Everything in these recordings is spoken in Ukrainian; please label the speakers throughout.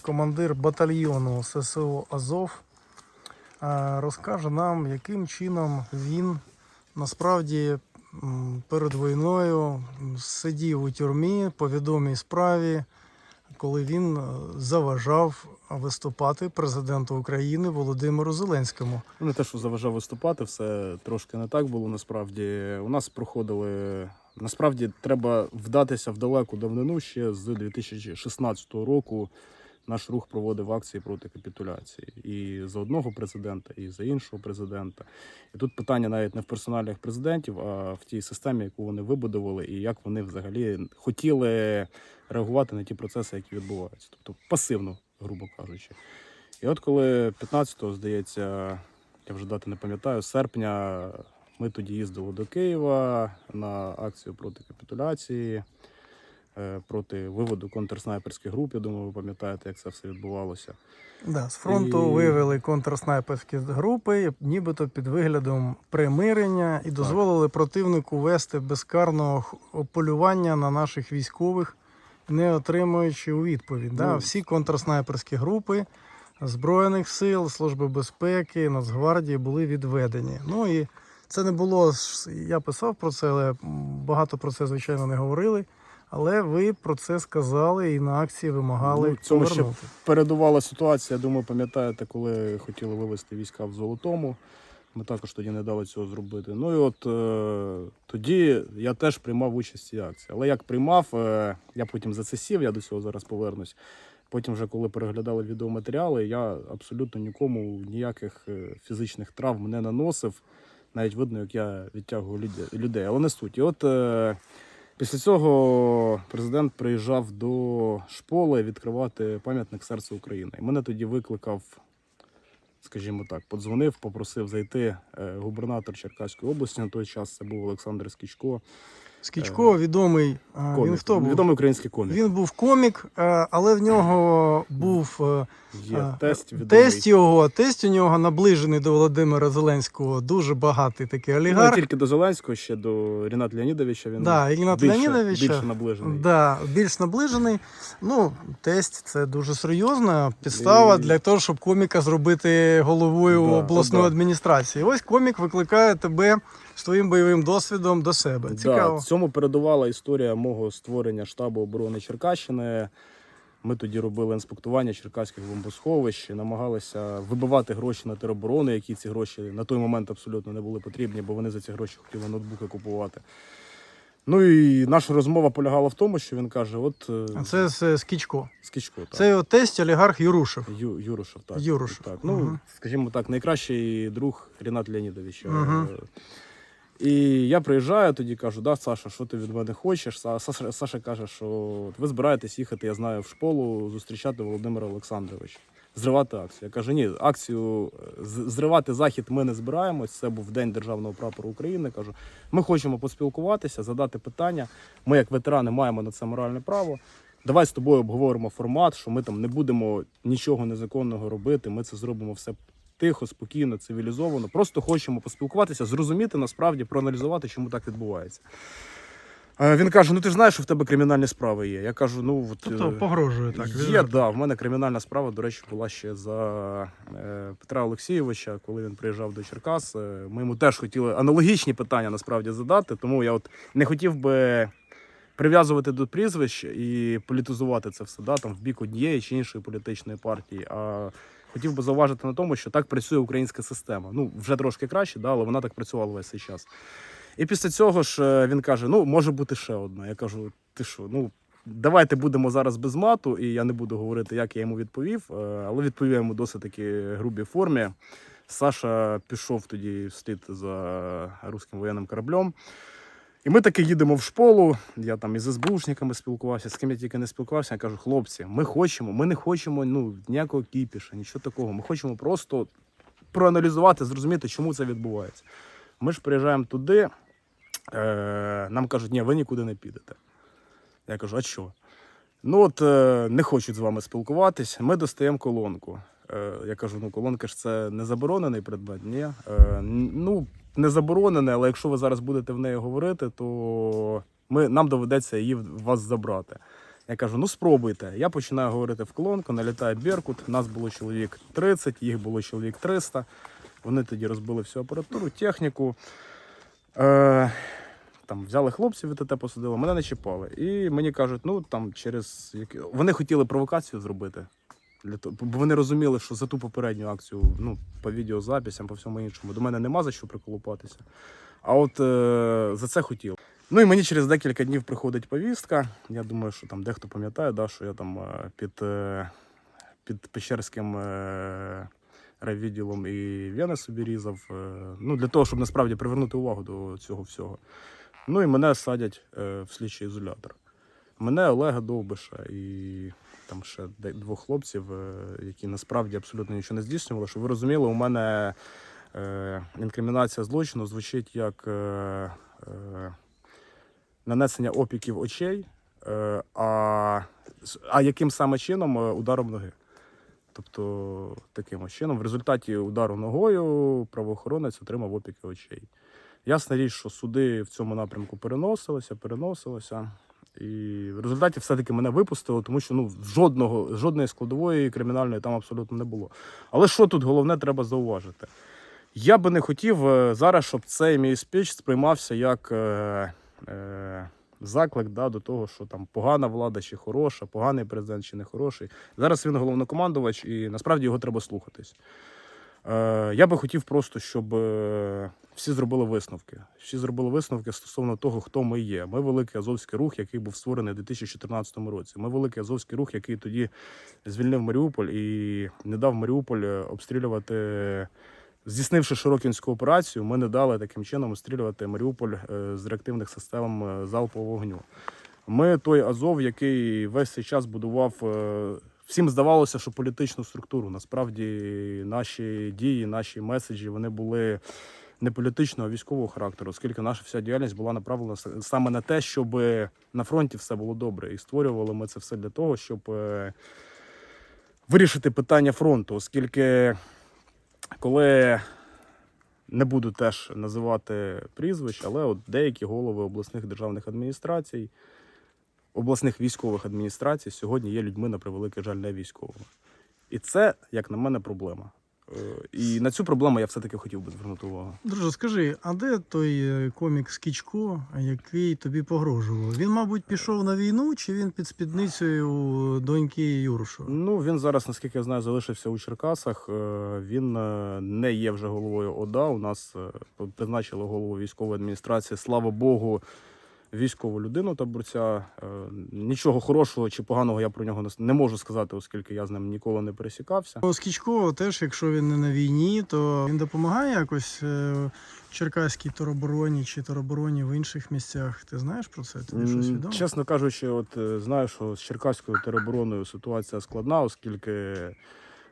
Speaker 1: командир батальйону ССО Азов е, розкаже нам, яким чином він насправді перед війною сидів у тюрмі по відомій справі, коли він е, заважав виступати президенту України Володимиру Зеленському.
Speaker 2: Ну, Не те, що заважав виступати, все трошки не так було насправді. У нас проходили. Насправді треба вдатися в далеку давнину ще з 2016 року. Наш рух проводив акції проти капітуляції і за одного президента, і за іншого президента. І тут питання навіть не в персоналях президентів, а в тій системі, яку вони вибудували, і як вони взагалі хотіли реагувати на ті процеси, які відбуваються. Тобто пасивно, грубо кажучи. І от коли 15-го, здається, я вже дати не пам'ятаю, серпня ми тоді їздили до Києва на акцію проти капітуляції, проти виводу контрснайперських груп. Я думаю, ви пам'ятаєте, як це все відбувалося.
Speaker 1: Да, з фронту
Speaker 2: І-
Speaker 1: вивели контрснайперські групи, нібито під виглядом примирення, і дозволили противнику вести безкарного полювання на наших військових, не отримуючи у відповідь. Да?
Speaker 2: Ну,
Speaker 1: Всі контрснайперські групи Збройних сил, Служби безпеки, Нацгвардії були відведені. Ну і це не було. Я писав про це, але багато про це, звичайно, не говорили. Але ви про це сказали і на акції вимагали
Speaker 2: Ну, цьому ще передувала ситуація. Я думаю, пам'ятаєте, коли хотіли вивести війська в Золотому. Ми також тоді не дали цього зробити. Ну і от е, тоді я теж приймав участь в цій акції. Але як приймав, е, я потім за це сів, я до цього зараз повернусь. Потім, вже коли переглядали відеоматеріали, я абсолютно нікому ніяких е, фізичних травм не наносив. Навіть видно, як я відтягую людей. Але не суть. І от е, після цього президент приїжджав до шполи відкривати пам'ятник серця України. І мене тоді викликав, скажімо так, подзвонив, попросив зайти е, губернатор Черкаської області. На той час це був Олександр Скічко.
Speaker 1: Скічко відомий. а, Він
Speaker 2: Комік.
Speaker 1: хто був?
Speaker 2: Відомий український комік.
Speaker 1: Він був комік, е, але в нього був е,
Speaker 2: Є
Speaker 1: а,
Speaker 2: тесть відомий.
Speaker 1: тесть його. Тесть у нього наближений до Володимира Зеленського, дуже багатий такий
Speaker 2: Ну, не тільки до Зеленського, ще до Ріната Леонідовича. Він
Speaker 1: Да, Ігната
Speaker 2: більше,
Speaker 1: Леонідовича.
Speaker 2: більше наближений.
Speaker 1: Да, більш наближений. Ну, тесть це дуже серйозна підстава
Speaker 2: І-
Speaker 1: для того, щоб коміка зробити головою
Speaker 2: Да,
Speaker 1: обласної
Speaker 2: да.
Speaker 1: адміністрації. Ось комік викликає тебе з твоїм бойовим досвідом до себе. Цікаво.
Speaker 2: Да, цьому передувала історія мого створення штабу оборони Черкащини. Ми тоді робили інспектування черкаських бомбосховищ, намагалися вибивати гроші на тероборони, які ці гроші на той момент абсолютно не були потрібні, бо вони за ці гроші хотіли ноутбуки купувати. Ну і наша розмова полягала в тому, що він каже: от е,
Speaker 1: А Це, це Скічко.
Speaker 2: Скічко, так.
Speaker 1: Це його тесть олігарх Юрушев.
Speaker 2: Ю, Юрушев, так.
Speaker 1: Юрушев,
Speaker 2: Так. Ну,
Speaker 1: мгм.
Speaker 2: скажімо так, найкращий друг Рінат Леонідович.
Speaker 1: Мгм.
Speaker 2: Е, І я приїжджаю, тоді кажу, да, Саша, що ти від мене хочеш? Саша, Саша каже, що ви збираєтесь їхати, я знаю, в школу зустрічати Володимира Олександровича. Зривати акцію. Я кажу, ні, акцію зривати захід ми не збираємось. Це був День державного прапору України. Кажу, ми хочемо поспілкуватися, задати питання. Ми, як ветерани, маємо на це моральне право. Давай з тобою обговоримо формат, що ми там не будемо нічого незаконного робити. Ми це зробимо все тихо, спокійно, цивілізовано. Просто хочемо поспілкуватися, зрозуміти насправді, проаналізувати, чому так відбувається. Е, Він каже: Ну ти ж знаєш, що в тебе кримінальні справи є. Я кажу, ну от
Speaker 1: Тобто
Speaker 2: е,
Speaker 1: погрожує так.
Speaker 2: Є, да. В мене кримінальна справа, до речі, була ще за е, Петра Олексійовича, коли він приїжджав до Черкас. Е, Ми йому теж хотіли аналогічні питання насправді задати, тому я от не хотів би прив'язувати до прізвищ і політизувати це все да, там, в бік однієї чи іншої політичної партії. А хотів би зауважити на тому, що так працює українська система. Ну, вже трошки краще, да, але вона так працювала весь цей час. І після цього ж е, він каже: ну, може бути ще одна. Я кажу, ти що, ну. Давайте будемо зараз без мату, і я не буду говорити, як я йому відповів, е, але відповів йому досить таки грубій формі. Саша пішов тоді вслід за руським воєнним кораблем. І ми таки їдемо в школу. Я там із СБУшниками спілкувався, з ким я тільки не спілкувався. Я кажу, хлопці, ми хочемо, ми не хочемо ну, ніякого кіпіша, нічого такого. Ми хочемо просто проаналізувати, зрозуміти, чому це відбувається. Ми ж приїжджаємо туди, е, нам кажуть, ні, ви нікуди не підете. Я кажу, а що? Ну от е, не хочуть з вами спілкуватись. Ми достаємо колонку. Е, я кажу, ну колонка ж це не заборонений предмет. Ні. Е, ну, не заборонене, але якщо ви зараз будете в неї говорити, то ми, нам доведеться її вас забрати. Я кажу, ну спробуйте. Я починаю говорити в колонку, налітає Беркут. Нас було чоловік 30, їх було чоловік 300. Вони тоді розбили всю апаратуру, техніку. Е, там взяли хлопців від ТТ посадили, мене не чіпали. І мені кажуть, ну там через вони хотіли провокацію зробити. Для того, бо вони розуміли, що за ту попередню акцію, ну, по відеозаписям, по всьому іншому, до мене нема за що приколупатися. А от е, за це хотів. Ну і мені через декілька днів приходить повістка. Я думаю, що там дехто пам'ятає, да, що я там е, під, е, під Печерським е, райвідділом і вени собі різав. Е, ну, для того, щоб насправді привернути увагу до цього всього. Ну і мене садять е, в слідчий ізолятор. Мене Олега Довбиша і там ще двох хлопців, е, які насправді абсолютно нічого не здійснювали. Щоб ви розуміли, у мене е, інкримінація злочину звучить як е, е, нанесення опіків очей, е, а, а яким саме чином Е, ударом ноги. Тобто таким чином, в результаті удару ногою правоохоронець отримав опіки очей. Ясна річ, що суди в цьому напрямку переносилися, переносилися. І в результаті все-таки мене випустили, тому що ну, жодного, жодної складової кримінальної там абсолютно не було. Але що тут головне треба зауважити? Я би не хотів е, зараз, щоб цей мій спіч сприймався як е, е, заклик да, до того, що там погана влада чи хороша, поганий президент чи не хороший. Зараз він головнокомандувач, і насправді його треба слухатись. Е, я би хотів просто, щоб е, всі зробили висновки. Всі зробили висновки стосовно того, хто ми є. Ми великий Азовський рух, який був створений у 2014 році. Ми великий Азовський рух, який тоді звільнив Маріуполь і не дав Маріуполь е, обстрілювати. Здійснивши Широкінську операцію, ми не дали таким чином обстрілювати Маріуполь з реактивних систем залпового вогню. Ми той Азов, який весь цей час будував. Всім здавалося, що політичну структуру. Насправді наші дії, наші меседжі вони були не політичного, а військового характеру, оскільки наша вся діяльність була направлена саме на те, щоб на фронті все було добре. І створювали ми це все для того, щоб е, вирішити питання фронту, оскільки коли не буду теж називати прізвищ, але от деякі голови обласних державних адміністрацій, обласних військових адміністрацій сьогодні є людьми на превеликий жаль не військовими. І це, як на мене, проблема. Е, І на цю проблему я все-таки хотів би звернути увагу.
Speaker 1: Друже, скажи, а де той е, комік Скічко, який тобі погрожував? Він, мабуть, пішов на війну, чи він під спідницею у доньки Юрушу?
Speaker 2: Ну він зараз, наскільки я знаю, залишився у Черкасах. Е, Він е, не є вже головою ОДА. У нас е, призначили голову військової адміністрації. Слава Богу, військову людину таборця. Е, Нічого хорошого чи поганого я про нього не можу сказати, оскільки я з ним ніколи не пересікався.
Speaker 1: Скічко теж, якщо він не на війні, то він допомагає якось е, Черкаській теробороні чи теробороні в інших місцях. Ти знаєш про це? Тобі щось відомо?
Speaker 2: Чесно кажучи, от е, знаю, що з Черкаською теробороною ситуація складна, оскільки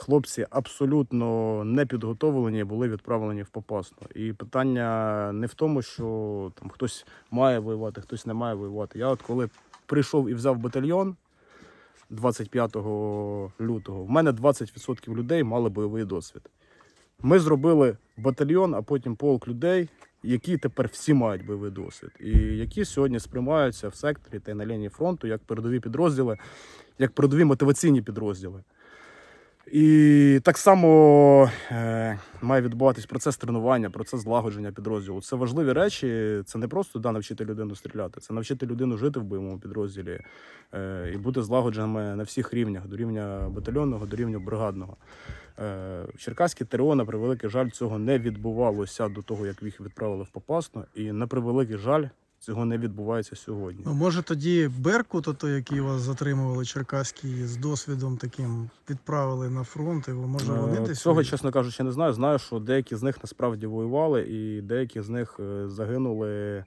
Speaker 2: хлопці абсолютно не підготовлені були відправлені в Попасну. І питання не в тому, що там хтось має воювати, хтось не має воювати. Я от коли прийшов і взяв батальйон 25 лютого, в мене 20% людей мали бойовий досвід. Ми зробили батальйон, а потім полк людей, які тепер всі мають бойовий досвід, і які сьогодні сприймаються в секторі та й на лінії фронту як передові підрозділи, як передові мотиваційні підрозділи. І так само е, має відбуватись процес тренування, процес злагодження підрозділу. Це важливі речі. Це не просто да, навчити людину стріляти, це навчити людину жити в бойовому підрозділі е, і бути злагодженими на всіх рівнях, до рівня батальйонного, до рівня бригадного. Е, в ТРО, на превеликий жаль, цього не відбувалося до того, як їх відправили в Попасну. І на превеликий жаль, цього не відбувається сьогодні.
Speaker 1: Ну, може тоді Беркут, ото, який вас затримували Черкаський з досвідом таким, відправили на фронт, і може вони
Speaker 2: Е,
Speaker 1: десь.
Speaker 2: Цього, чесно кажучи, не знаю. Знаю, що деякі з них насправді воювали, і деякі з них е, загинули,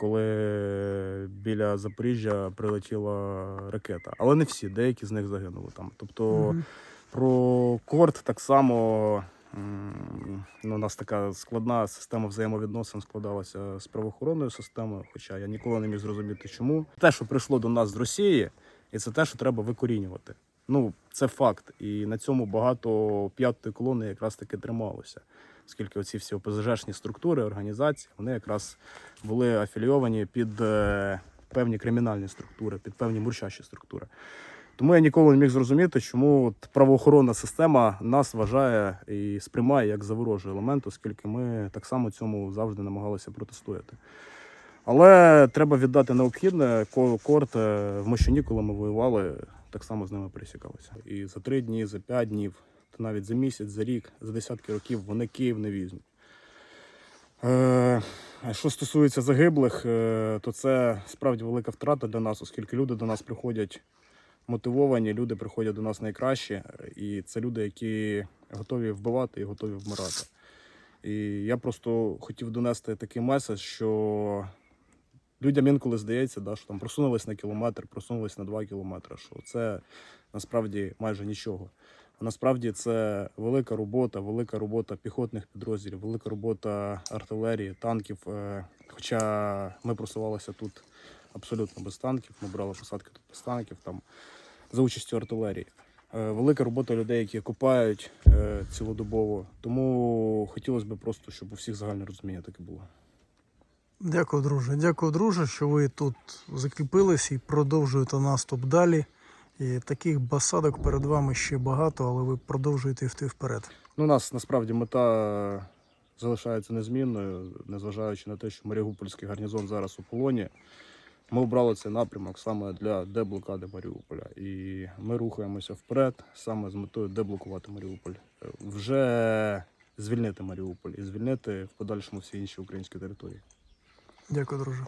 Speaker 2: коли біля Запоріжжя прилетіла ракета. Але не всі, деякі з них загинули там. Тобто
Speaker 1: Мгм.
Speaker 2: про корт так само. Ну, у нас така складна система взаємовідносин складалася з правоохоронною системою, хоча я ніколи не міг зрозуміти, чому. Те, що прийшло до нас з Росії, і це те, що треба викорінювати. Ну, це факт. І на цьому багато п'ятої колони якраз таки трималося. Оскільки оці всі ОПЗЖшні структури, організації, вони якраз були афілійовані під е, певні кримінальні структури, під певні мурчащі структури. Тому я ніколи не міг зрозуміти, чому от правоохоронна система нас вважає і сприймає як за ворожий елемент, оскільки ми так само цьому завжди намагалися протистояти. Але треба віддати необхідне. Корт е, в Мощуні, коли ми воювали, так само з ними пересікалися. І за три дні, за п'ять днів, та навіть за місяць, за рік, за десятки років вони Київ не візьмуть. Е, що стосується загиблих, е, то це справді велика втрата для нас, оскільки люди до нас приходять мотивовані, люди приходять до нас найкращі, і це люди, які готові вбивати і готові вмирати. І я просто хотів донести такий меседж, що людям інколи здається, да, що там просунулись на кілометр, просунулись на два кілометри, що це насправді майже нічого. А насправді це велика робота, велика робота піхотних підрозділів, велика робота артилерії, танків. Е, Хоча ми просувалися тут абсолютно без танків, ми брали посадки тут без танків, там за участю артилерії. Е, Велика робота людей, які копають е, цілодобово. Тому хотілося б просто, щоб у всіх загальне розуміння таке було.
Speaker 1: Дякую, друже. Дякую, друже, що ви тут закріпились і продовжуєте наступ далі. І таких басадок перед вами ще багато, але ви продовжуєте йти вперед.
Speaker 2: Ну, у нас насправді мета залишається незмінною, незважаючи на те, що Маріупольський гарнізон зараз у полоні. Ми обрали цей напрямок саме для деблокади Маріуполя. І ми рухаємося вперед саме з метою деблокувати Маріуполь. Е, Вже звільнити Маріуполь і звільнити в подальшому всі інші українські території.
Speaker 1: Дякую, друже.